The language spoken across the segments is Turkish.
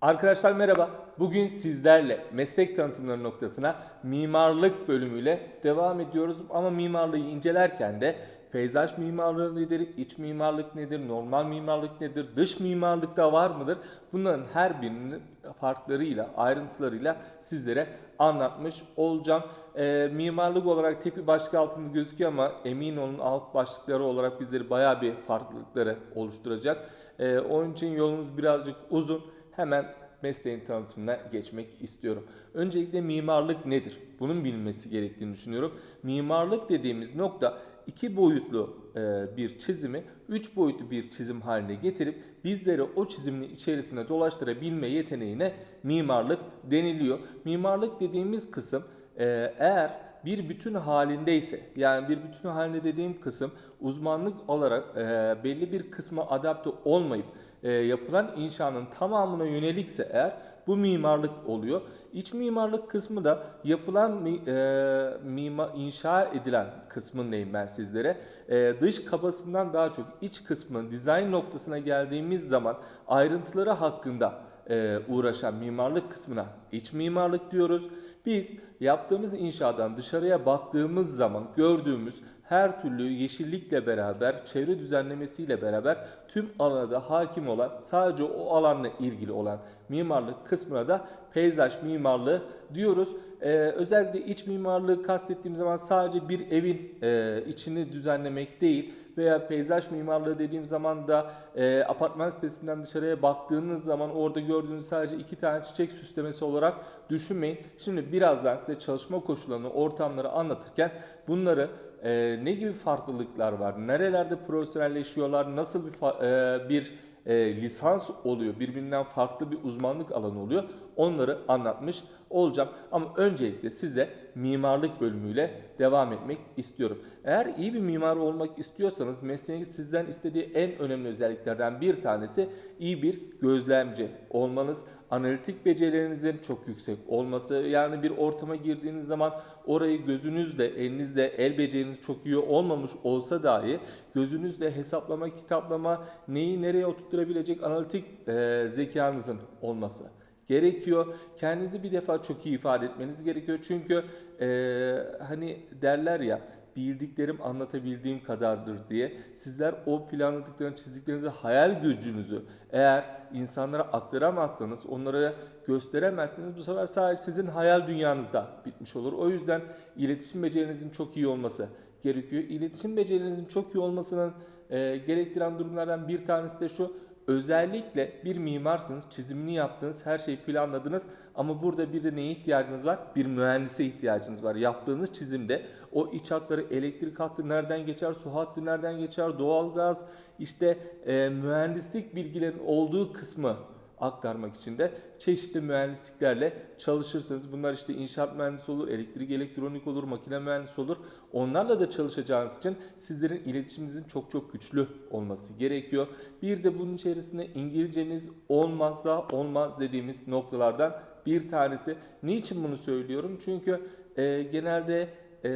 Arkadaşlar merhaba. Bugün sizlerle meslek tanıtımları noktasına mimarlık bölümüyle devam ediyoruz. Ama mimarlığı incelerken de peyzaj mimarlığı nedir, iç mimarlık nedir, normal mimarlık nedir, dış mimarlık da var mıdır? Bunların her birinin farklarıyla, ayrıntılarıyla sizlere anlatmış olacağım. Ee, mimarlık olarak tepi başlığı altında gözüküyor ama emin olun alt başlıkları olarak bizleri bayağı bir farklılıkları oluşturacak. Ee, onun için yolumuz birazcık uzun. Hemen mesleğin tanıtımına geçmek istiyorum. Öncelikle mimarlık nedir? Bunun bilinmesi gerektiğini düşünüyorum. Mimarlık dediğimiz nokta iki boyutlu e, bir çizimi üç boyutlu bir çizim haline getirip bizleri o çizimin içerisine dolaştırabilme yeteneğine mimarlık deniliyor. Mimarlık dediğimiz kısım e, eğer bir bütün halindeyse yani bir bütün halinde dediğim kısım uzmanlık olarak e, belli bir kısma adapte olmayıp yapılan inşanın tamamına yönelikse eğer bu mimarlık oluyor. İç mimarlık kısmı da yapılan e, mima, inşa edilen kısmındayım ben sizlere. E, dış kabasından daha çok iç kısmı dizayn noktasına geldiğimiz zaman ayrıntıları hakkında e, uğraşan mimarlık kısmına iç mimarlık diyoruz. Biz yaptığımız inşadan dışarıya baktığımız zaman gördüğümüz her türlü yeşillikle beraber, çevre düzenlemesiyle beraber tüm alana da hakim olan, sadece o alanla ilgili olan mimarlık kısmına da peyzaj mimarlığı diyoruz. Ee, özellikle iç mimarlığı kastettiğim zaman sadece bir evin e, içini düzenlemek değil veya peyzaj mimarlığı dediğim zaman da e, apartman sitesinden dışarıya baktığınız zaman orada gördüğünüz sadece iki tane çiçek süslemesi olarak düşünmeyin. Şimdi birazdan size çalışma koşullarını, ortamları anlatırken bunları e, ne gibi farklılıklar var, nerelerde profesyonelleşiyorlar, nasıl bir e, bir e, lisans oluyor, birbirinden farklı bir uzmanlık alanı oluyor. Onları anlatmış olacağım. Ama öncelikle size mimarlık bölümüyle devam etmek istiyorum. Eğer iyi bir mimar olmak istiyorsanız mesleğin sizden istediği en önemli özelliklerden bir tanesi iyi bir gözlemci olmanız. Analitik becerilerinizin çok yüksek olması. Yani bir ortama girdiğiniz zaman orayı gözünüzle, elinizle, el beceriniz çok iyi olmamış olsa dahi gözünüzle hesaplama, kitaplama, neyi nereye oturtturabilecek analitik e, zekanızın olması gerekiyor. Kendinizi bir defa çok iyi ifade etmeniz gerekiyor. Çünkü e, hani derler ya bildiklerim anlatabildiğim kadardır diye. Sizler o planladıklarını, çizdiklerinizi, hayal gücünüzü eğer insanlara aktaramazsanız, onlara gösteremezseniz bu sefer sadece sizin hayal dünyanızda bitmiş olur. O yüzden iletişim becerinizin çok iyi olması gerekiyor. İletişim becerinizin çok iyi olmasının e, gerektiren durumlardan bir tanesi de şu. Özellikle bir mimarsınız, çizimini yaptınız, her şeyi planladınız ama burada bir de neye ihtiyacınız var? Bir mühendise ihtiyacınız var. Yaptığınız çizimde o iç hatları, elektrik hattı nereden geçer, su hattı nereden geçer, doğalgaz, işte e, mühendislik bilgilerin olduğu kısmı aktarmak için de çeşitli mühendisliklerle çalışırsınız. Bunlar işte inşaat mühendisi olur, elektrik, elektronik olur, makine mühendisi olur. Onlarla da çalışacağınız için sizlerin iletişiminizin çok çok güçlü olması gerekiyor. Bir de bunun içerisinde İngilizceniz olmazsa olmaz dediğimiz noktalardan bir tanesi. Niçin bunu söylüyorum? Çünkü e, genelde e,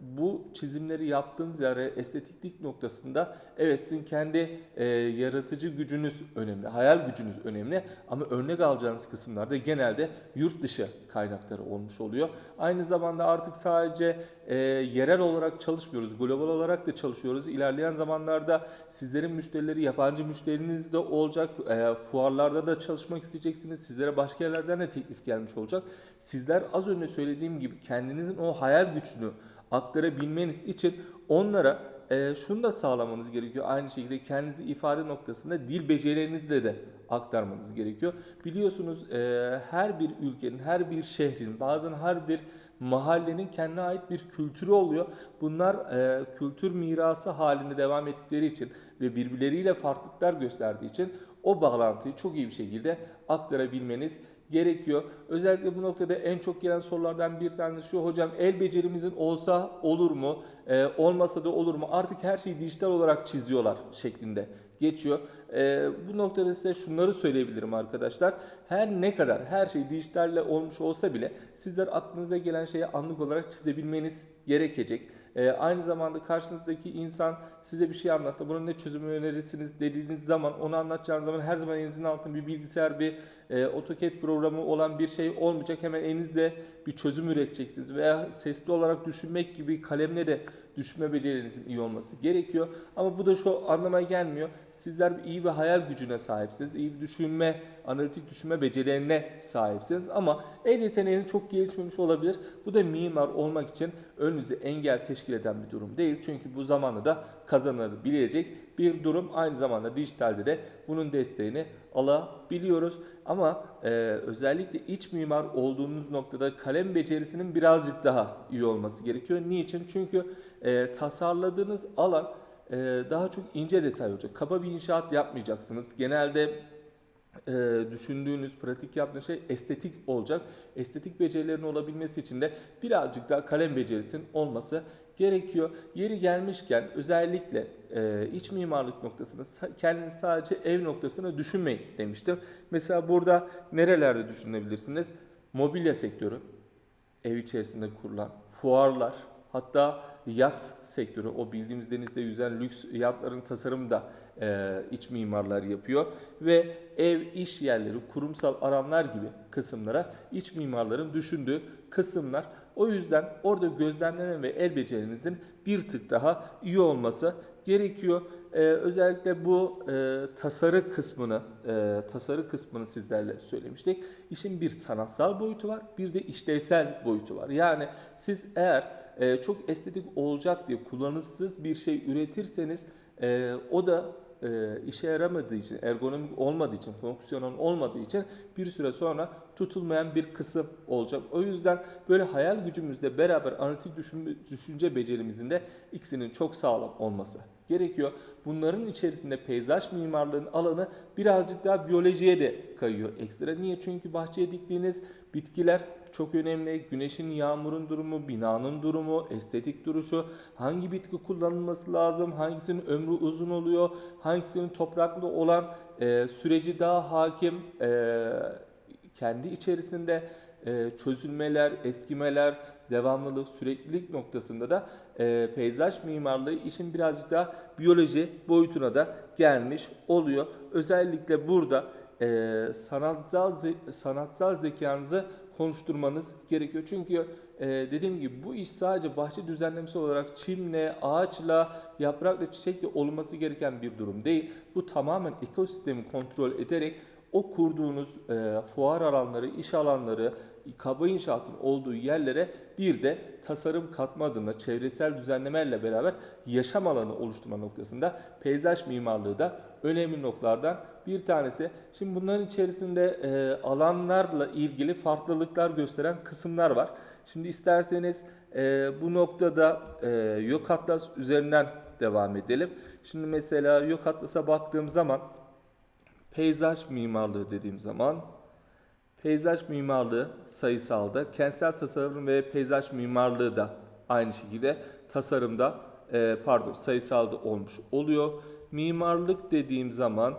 bu çizimleri yaptığınız yere estetiklik noktasında evet sizin kendi e, yaratıcı gücünüz önemli, hayal gücünüz önemli ama örnek alacağınız kısımlarda genelde yurt dışı kaynakları olmuş oluyor. Aynı zamanda artık sadece e, yerel olarak çalışmıyoruz, global olarak da çalışıyoruz. İlerleyen zamanlarda sizlerin müşterileri yabancı müşteriniz de olacak, e, fuarlarda da çalışmak isteyeceksiniz. Sizlere başka yerlerden de teklif gelmiş olacak. Sizler az önce söylediğim gibi kendinizin o hayal gücünü aktarabilmeniz için onlara e, şunu da sağlamanız gerekiyor. Aynı şekilde kendinizi ifade noktasında dil becerilerinizi de aktarmanız gerekiyor. Biliyorsunuz e, her bir ülkenin, her bir şehrin, bazen her bir mahallenin kendine ait bir kültürü oluyor. Bunlar e, kültür mirası halinde devam ettikleri için ve birbirleriyle farklılıklar gösterdiği için o bağlantıyı çok iyi bir şekilde aktarabilmeniz gerekiyor. Özellikle bu noktada en çok gelen sorulardan bir tanesi şu hocam el becerimizin olsa olur mu? Ee, olmasa da olur mu? Artık her şeyi dijital olarak çiziyorlar şeklinde geçiyor. Ee, bu noktada size şunları söyleyebilirim arkadaşlar. Her ne kadar her şey dijitalle olmuş olsa bile sizler aklınıza gelen şeyi anlık olarak çizebilmeniz gerekecek. E, aynı zamanda karşınızdaki insan size bir şey anlattı. Bunun ne çözümü önerirsiniz dediğiniz zaman onu anlatacağınız zaman her zaman elinizin altında bir bilgisayar, bir e, AutoCAD programı olan bir şey olmayacak. Hemen elinizde bir çözüm üreteceksiniz veya sesli olarak düşünmek gibi kalemle de düşünme becerinizin iyi olması gerekiyor. Ama bu da şu anlamaya gelmiyor. Sizler iyi bir hayal gücüne sahipsiniz. iyi bir düşünme, analitik düşünme becerilerine sahipsiniz. Ama el yeteneğiniz çok gelişmemiş olabilir. Bu da mimar olmak için önünüze engel teşkil eden bir durum değil. Çünkü bu zamanla da kazanabilecek bir durum. Aynı zamanda dijitalde de bunun desteğini alabiliyoruz. Ama e, özellikle iç mimar olduğunuz noktada kalem becerisinin birazcık daha iyi olması gerekiyor. Niçin? Çünkü e, tasarladığınız alan e, daha çok ince detay olacak. Kaba bir inşaat yapmayacaksınız. Genelde e, düşündüğünüz, pratik yaptığınız şey estetik olacak. Estetik becerilerin olabilmesi için de birazcık daha kalem becerisinin olması gerekiyor. Yeri gelmişken özellikle e, iç mimarlık noktasını kendinizi sadece ev noktasına düşünmeyin demiştim. Mesela burada nerelerde düşünebilirsiniz? Mobilya sektörü, ev içerisinde kurulan fuarlar, hatta yat sektörü, o bildiğimiz denizde yüzen lüks yatların tasarımı da e, iç mimarlar yapıyor ve ev, iş yerleri, kurumsal alanlar gibi kısımlara iç mimarların düşündüğü kısımlar. O yüzden orada gözlemlenen ve el becerinizin bir tık daha iyi olması gerekiyor. Ee, özellikle bu e, tasarı kısmını, e, tasarı kısmını sizlerle söylemiştik. İşin bir sanatsal boyutu var, bir de işlevsel boyutu var. Yani siz eğer e, çok estetik olacak diye kullanışsız bir şey üretirseniz e, o da e, işe yaramadığı için, ergonomik olmadığı için, fonksiyonel olmadığı için bir süre sonra tutulmayan bir kısım olacak. O yüzden böyle hayal gücümüzle beraber analitik düşün- düşünce becerimizin de ikisinin çok sağlam olması gerekiyor. Bunların içerisinde peyzaj mimarlığının alanı birazcık daha biyolojiye de kayıyor ekstra. Niye? Çünkü bahçeye diktiğiniz bitkiler çok önemli. Güneşin, yağmurun durumu, binanın durumu, estetik duruşu, hangi bitki kullanılması lazım, hangisinin ömrü uzun oluyor, hangisinin topraklı olan e, süreci daha hakim, e, kendi içerisinde e, çözülmeler, eskimeler, devamlılık, süreklilik noktasında da e, peyzaj mimarlığı işin birazcık daha biyoloji boyutuna da gelmiş oluyor. Özellikle burada e, sanatsal ze- sanatsal zekanızı konuşturmanız gerekiyor. Çünkü e, dediğim gibi bu iş sadece bahçe düzenlemesi olarak çimle, ağaçla, yaprakla, çiçekle olması gereken bir durum değil. Bu tamamen ekosistemi kontrol ederek o kurduğunuz e, fuar alanları, iş alanları, kaba inşaatın olduğu yerlere bir de tasarım katma adına çevresel düzenlemelerle beraber yaşam alanı oluşturma noktasında peyzaj mimarlığı da önemli noktalardan bir tanesi. Şimdi bunların içerisinde e, alanlarla ilgili farklılıklar gösteren kısımlar var. Şimdi isterseniz e, bu noktada e, Yok Atlas üzerinden devam edelim. Şimdi mesela Yok Atlas'a baktığım zaman peyzaj mimarlığı dediğim zaman peyzaj mimarlığı sayısalda, kentsel tasarım ve peyzaj mimarlığı da aynı şekilde tasarımda e, pardon sayısalda olmuş oluyor. Mimarlık dediğim zaman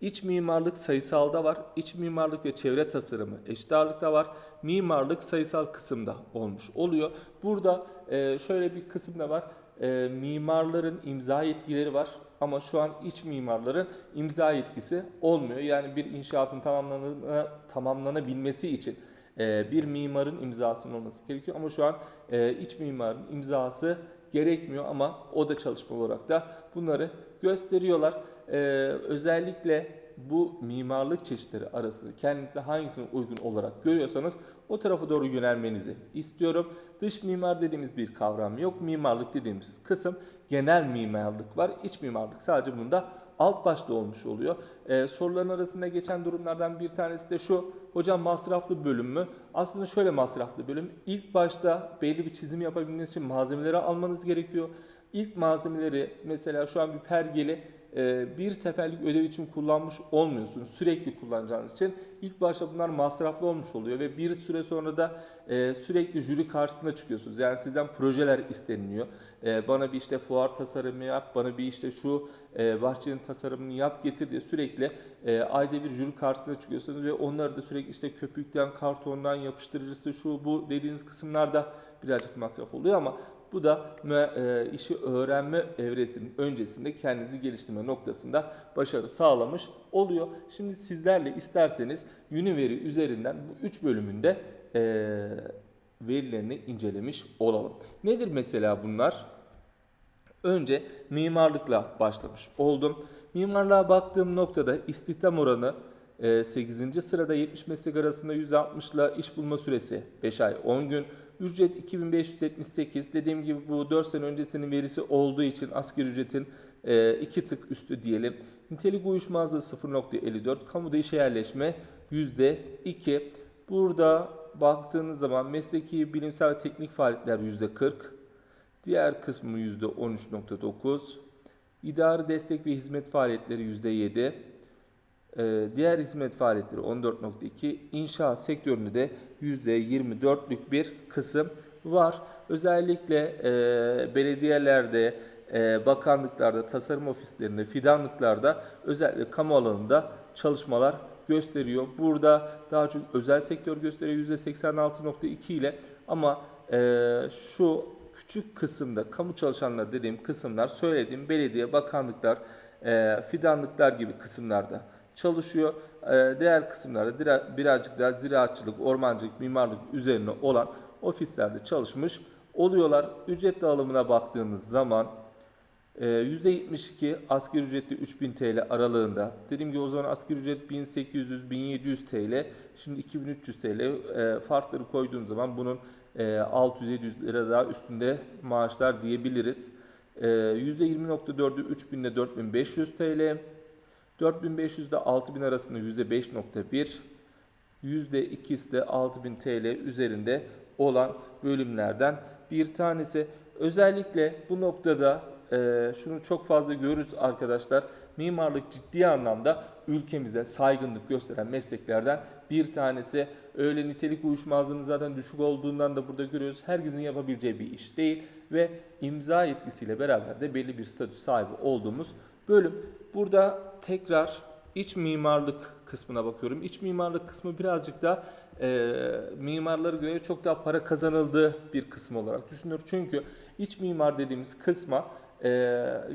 iç mimarlık sayısalda var, iç mimarlık ve çevre tasarımı eşit ağırlıkta var. Mimarlık sayısal kısımda olmuş oluyor. Burada e, şöyle bir kısım da var. E, mimarların imza yetkileri var ama şu an iç mimarların imza yetkisi olmuyor. Yani bir inşaatın tamamlanı- tamamlanabilmesi için e, bir mimarın imzasının olması gerekiyor ama şu an e, iç mimarın imzası gerekmiyor ama o da çalışma olarak da bunları gösteriyorlar. E, özellikle bu mimarlık çeşitleri arasında kendinize hangisine uygun olarak görüyorsanız o tarafa doğru yönelmenizi istiyorum. Dış mimar dediğimiz bir kavram yok. Mimarlık dediğimiz kısım genel mimarlık var. İç mimarlık sadece bunda alt başta olmuş oluyor. Ee, soruların arasında geçen durumlardan bir tanesi de şu. Hocam masraflı bölüm mü? Aslında şöyle masraflı bölüm. İlk başta belli bir çizim yapabilmeniz için malzemeleri almanız gerekiyor. İlk malzemeleri mesela şu an bir pergeli e, bir seferlik ödev için kullanmış olmuyorsunuz. Sürekli kullanacağınız için ilk başta bunlar masraflı olmuş oluyor ve bir süre sonra da e, sürekli jüri karşısına çıkıyorsunuz. Yani sizden projeler isteniliyor. E, bana bir işte fuar tasarımı yap, bana bir işte şu bahçenin tasarımını yap getir diye sürekli ayda bir jüri karşısına çıkıyorsunuz ve onları da sürekli işte köpükten, kartondan, yapıştırıcısı şu bu dediğiniz kısımlarda birazcık masraf oluyor ama Bu da e, işi öğrenme evresinin öncesinde kendinizi geliştirme noktasında başarı sağlamış oluyor. Şimdi sizlerle isterseniz Univeri üzerinden bu 3 bölümünde e, verilerini incelemiş olalım. Nedir mesela bunlar? Önce mimarlıkla başlamış oldum. Mimarlığa baktığım noktada istihdam oranı e, 8. sırada 70 meslek arasında 160 ile iş bulma süresi 5 ay 10 gün. Ücret 2578. Dediğim gibi bu 4 sene öncesinin verisi olduğu için asgari ücretin 2 tık üstü diyelim. Nitelik uyuşmazlığı 0.54. Kamuda işe yerleşme %2. Burada baktığınız zaman mesleki, bilimsel ve teknik faaliyetler %40. Diğer kısmı %13.9. İdari destek ve hizmet faaliyetleri %7. Ee, diğer hizmet faaliyetleri 14.2. İnşaat sektöründe de %24'lük bir kısım var. Özellikle e, belediyelerde, e, bakanlıklarda, tasarım ofislerinde, fidanlıklarda özellikle kamu alanında çalışmalar gösteriyor. Burada daha çok özel sektör gösteriyor %86.2 ile ama e, şu küçük kısımda kamu çalışanları dediğim kısımlar söylediğim belediye, bakanlıklar, e, fidanlıklar gibi kısımlarda çalışıyor. E, diğer kısımlarda birazcık daha ziraatçılık, ormancılık, mimarlık üzerine olan ofislerde çalışmış oluyorlar. Ücret dağılımına baktığınız zaman e, %72 asgari ücretli 3000 TL aralığında. Dediğim gibi o zaman asgari ücret 1800-1700 TL. Şimdi 2300 TL e, farkları koyduğum zaman bunun e, 600-700 lira daha üstünde maaşlar diyebiliriz. E, %20.4'ü 3000 ile 4500 TL. 4500 ile 6000 arasında %5.1. %2'si de 6000 TL üzerinde olan bölümlerden bir tanesi. Özellikle bu noktada e, şunu çok fazla görürüz arkadaşlar. Mimarlık ciddi anlamda ülkemize saygınlık gösteren mesleklerden bir tanesi. Öyle nitelik uyuşmazlığının zaten düşük olduğundan da burada görüyoruz. Herkesin yapabileceği bir iş değil ve imza yetkisiyle beraber de belli bir statü sahibi olduğumuz bölüm. Burada tekrar iç mimarlık kısmına bakıyorum. İç mimarlık kısmı birazcık da e, mimarlara göre çok daha para kazanıldığı bir kısım olarak düşünülür. Çünkü iç mimar dediğimiz kısma e,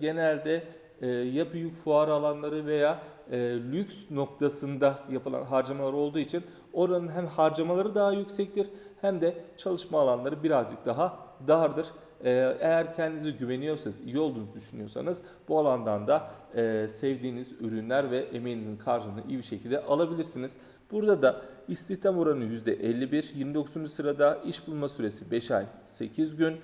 genelde e, ya büyük fuar alanları veya e, lüks noktasında yapılan harcamalar olduğu için oranın hem harcamaları daha yüksektir hem de çalışma alanları birazcık daha dardır. Ee, Eğer kendinize güveniyorsanız, iyi olduğunu düşünüyorsanız bu alandan da e, sevdiğiniz ürünler ve emeğinizin karşılığını iyi bir şekilde alabilirsiniz. Burada da istihdam oranı %51, 29. sırada iş bulma süresi 5 ay 8 gün,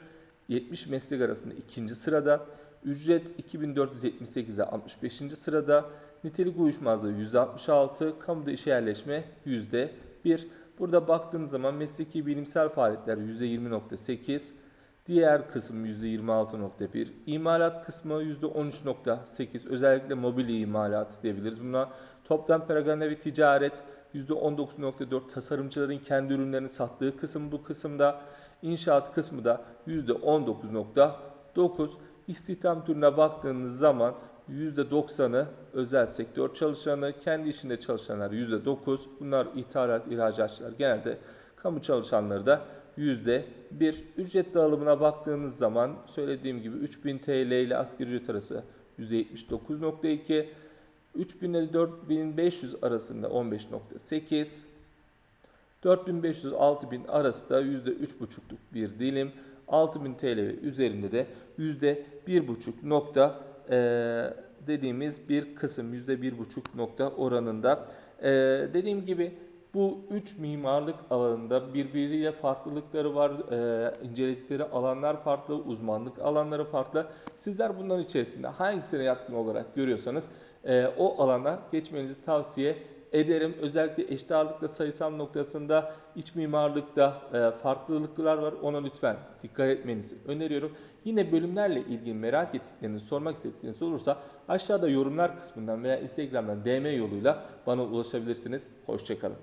70 meslek arasında ikinci sırada, ücret 2478'e 65. sırada, nitelik uyuşmazlığı %66, kamuda işe yerleşme %1. Burada baktığınız zaman mesleki bilimsel faaliyetler %20.8, Diğer kısım %26.1. İmalat kısmı %13.8. Özellikle mobilya imalatı diyebiliriz. Buna toplam perakende ve ticaret %19.4. Tasarımcıların kendi ürünlerini sattığı kısım bu kısımda. İnşaat kısmı da %19.9. İstihdam türüne baktığınız zaman %90'ı özel sektör çalışanı, kendi işinde çalışanlar %9. Bunlar ithalat, ihracatçılar genelde kamu çalışanları da yüzde bir. Ücret dağılımına baktığınız zaman söylediğim gibi 3000 TL ile asgari ücret arası %79.2 3000 ile 4500 arasında 15.8 4500 6000 arası da %3,5'luk bir dilim 6000 TL üzerinde de %1,5 nokta eee, dediğimiz bir kısım %1,5 nokta oranında. Eee, dediğim gibi bu üç mimarlık alanında birbiriyle farklılıkları var. Ee, inceledikleri alanlar farklı, uzmanlık alanları farklı. Sizler bunların içerisinde hangisine yatkın olarak görüyorsanız e, o alana geçmenizi tavsiye ederim. Özellikle eşit ağırlıkta sayısal noktasında iç mimarlıkta e, farklılıklar var. Ona lütfen dikkat etmenizi öneriyorum. Yine bölümlerle ilgili merak ettiklerinizi, sormak istedikleriniz olursa aşağıda yorumlar kısmından veya Instagram'dan DM yoluyla bana ulaşabilirsiniz. Hoşçakalın.